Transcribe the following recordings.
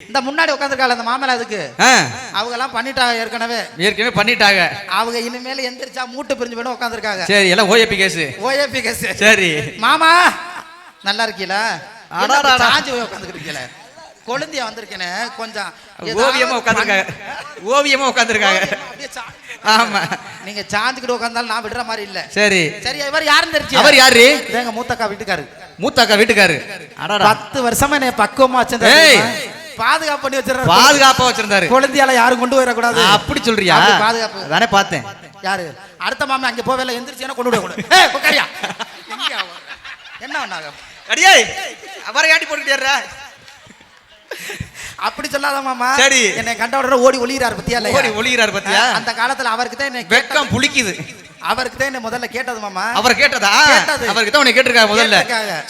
இந்த முன்னாடி உட்காந்துருக்காள் அந்த மாமலை அதுக்கு. அவங்க எல்லாம் பண்ணிட்டாங்க ஏற்கனவே. ஏற்கனவே பண்ணிட்டாங்க. அவங்க இனிமேல் எந்திரிச்சா மூட்டு பிரிஞ்சு போயிடும் உட்காந்துருக்காங்க சரி எல்லாம் ஓஏபி கேஸ். OAP case. சரி. மாமா நல்லா. என்ன சாஞ்சு போய் உட்காந்துருக்கீங்களா கொழுந்தியா வந்திருக்கேனே கொஞ்சம் ஓவியமா உட்காந்துருக்காங்க ஓவியமா உட்காந்துருக்காங்க ஆமா. நீங்க சாஞ்சுக்கிட்டு உட்காந்தாலும் நான் விடுற மாதிரி இல்ல. சரி. சரி இவர் யாருன்னு தெரிஞ்சு அவர் யாரு? எங்க மூத்தக்கா வீட்டுக்காரு. மூத்தாக்கா வீட்டுக்காரு. பத்து வருஷமா என்னை பக்குவமா வச்சிருந்தா ஏய். தெரியுமா? பாதுகாப்பு பண்ணி வச்சிருக்காரு பாதுகாப்பா வச்சிருந்தாரு. குழந்தையால யாரும் கொண்டு வரக்கூடாது அப்படி சொல்றியா? பாதுகாப்பு. தானே பார்த்தேன். யாரு? அடுத்த மாமா அங்க போவேல எந்திரிச்சு கொண்டு விட கூட ஏய் உட்காரியா? என்ன பண்ணாங்க அடியே அவரை ஏட்டி போட்டுக்கிட்டே அப்படி சொல்லாத மாமா. சரி. என்னை கண்ட உடனே ஓடி ஒளிகிறார் பத்தியா? ஓடி ஒளிகிறார் பாத்தியா? அந்த காலத்துல அவருக்கு தான் என்ன வெக்கம் புளிக்குது. அவருக்கு தான் என்ன முதல்ல கேட்டது மாமா. அவர் கேட்டதா? கேட்டது. அவருக்கு தான் உன்னை கேட்டிருக்காரு முதல்ல.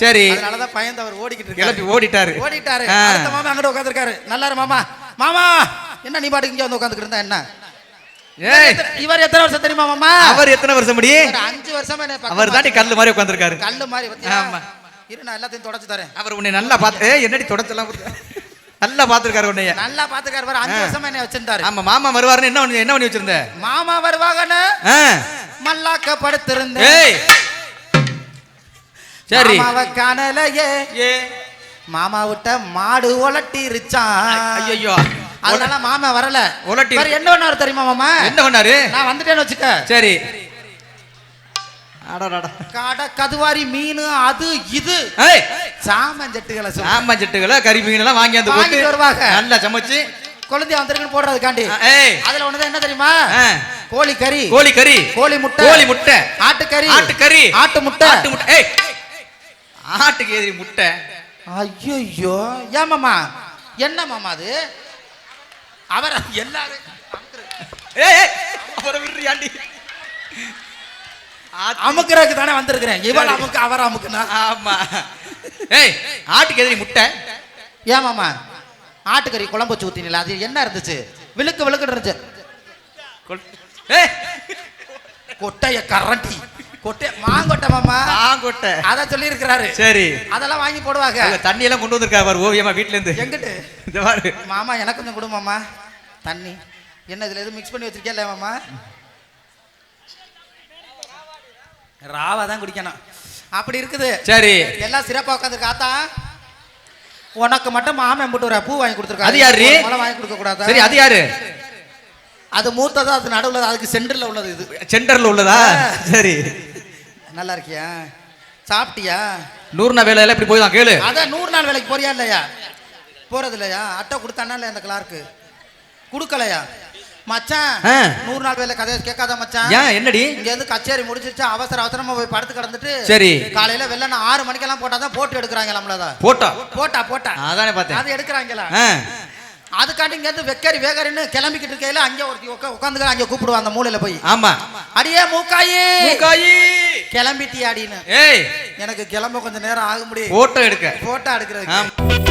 சரி. அதனாலதான் பயந்து அவர் ஓடிக்கிட்டு இருக்காரு. ஓடிட்டாரு. ஓடிட்டாரு. அடுத்த மாமா அங்கிட்டு உட்காந்துருக்காரு நல்லா இரு மாமா. மாமா என்ன நீ பாட்டுக்கு இங்க வந்து உட்காந்துக்கிட்டு இருந்தா என்ன? இவர் எத்தனை வருஷம் தெரியுமா மாமா? அவர் எத்தனை வருஷம் முடி? அஞ்சு வருஷமா அவர் தாண்டி கல்லு மாதிரி உட்காந்துருக்காரு கல்லு மாதிரி? ஆமா. இரு நான் எல்லாத்தையும் தொடச்சு தரேன். அவர் உன்னை நல்லா பார்த்து என்னடி தொடச்செல்லாம் நல்லா பார்த்துருக்காரு உன்னைய. நல்லா பாத்துக்காரு பாரு அஞ்சு. வருஷமா என்ன வச்சிருந்தாரு. ஆமா மாமா வருவாருன்னு என்ன என்ன பண்ணி வச்சிருந்த? மாமா வருவாங்கன்னு மல்லாக்க படுத்திருந்தேன் ஏய். சரி. மாமாவை காணலையே. ஏ. மாமா விட்ட மாடு உலட்டிருச்சான். ஐயோ அதனால மாமா வரல. உலட்டி- என்ன ஒண்ணு தெரியுமா மாமா? என்ன பண்ணாரு? நான் வந்துட்டேன்னு வச்சுக்க. சரி. அடடடா காடை கதுவாரி மீன் அது இது. ஏய். சாமஞ்சட்டுகளை சொல்லு. ஆமா செட்டுகளை கறி மீன் எல்லாம் வாங்கி வந்து போட்டு வாங்கிட்டு வருவாங்க. நல்லா சமைச்சு. குழந்தைய வந்திருக்குன்னு போடுறதுக்காண்டி. அதுல ஒண்ணுதான் என்ன தெரியுமா? கோழி கறி கோழி கறி கோழி முட்டை கோழி முட்டை ஆட்டுக்கறி ஆட்டுக்கறி ஆட்டு முட்டை ஆட்டு முட்டை ஏய் ஆட்டுக்கு எதிரி முட்டை. ஐயோ ஏன் மாமா? என்ன மாமா அது? அவர் எல்லாரும் ஏய் அவரை விடுறியாண்டி. ஆட்டு- அமுக்குறதுக்கு தானே வந்திருக்கிறேன். இவள் சரி. அமுக்கு அவர் அமுக்குனா? ஆமா. ஏய் ஆட்டுக்கு எதிரி முட்டை. ஏன் மாமா? ஆட்டுக்கறி குழம்பு வச்சு ஊத்தினீங்களா அது என்ன இருந்துச்சு? விழுக்கு விழுக்கு இருந்துச்சு. கொட்டைய கரண்டி. கொட்டை மாங்கொட்டை மாமா. மாங்கொட்டை. அத சொல்லி இருக்கிறாரு சரி. அதெல்லாம் வாங்கி போடுவாங்க. தண்ணி எல்லாம் கொண்டு வந்திருக்காரு பாரு ஓவியமா வீட்ல இருந்து எங்கிட்டு? இந்த பாரு. மாமா எனக்கு கொஞ்சம் கொடு மாமா. தண்ணி. என்ன இதுல எதுவும் மிக்ஸ் பண்ணி வச்சிருக்கேன் மாமா? ராவா தான் குடிக்கணும். அப்படி இருக்குது. சரி. எல்லாம் சிறப்பா உட்காந்து காத்தா உனக்கு மட்டும் மாமன் போட்டு ஒரு பூ வாங்கி கொடுத்துருக்காரு. அது யாரு? வாங்கி கொடுக்க கூடாதா சரி அது யாரு? அது மூத்ததா அது நடுவுல அதுக்கு சென்டர்ல உள்ளது இது. சென்டர்ல உள்ளதா? சரி. நல்லா இருக்கியா சாப்பிட்டியா நூறுனா வேலையில இப்படி போய் தான் கேளு. அதான் நூறு நாள் வேலைக்கு போறியா இல்லையா? போறது இல்லையா அட்டை கொடுத்தானா இல்லையா அந்த கிளார்க்கு. கொடுக்கலையா? மச்சான். நூறு நாள் வேலை கதையை கேட்காத மச்சான். ஏன் என்னடி? இங்க இருந்து கச்சேரி முடிச்சிருச்சு அவசர அவசரமா போய் படுத்து கிடந்துட்டு சரி. காலையில வெள்ளன ஆறு மணிக்கெல்லாம் போட்டாதான் போட்டு எடுக்கிறாங்க நம்மளதான். போட்டா? போட்டா போட்டா. அதானே பார்த்தேன். அது எடுக்கிறாங்களா? ஆ, அதுக்காண்டி இங்க இருந்து வெக்கரி வேகரின்னு கிளம்பிக்கிட்டு இருக்கையில அங்க ஒருத்தி உட்கா உட்காந்துக்கிற அங்க கூப்பிடுவா அந்த மூலையில போய். ஆமா. அடியே மூக்காயி. மூக்காயி. கிளம்பிட்டியாடின்னு. ஏய். எனக்கு கிளம்ப கொஞ்சம் நேரம் ஆக முடியும் போட்டோ எடுக்க. போட்டோ எடுக்கிறதுக்கு. ஆமா.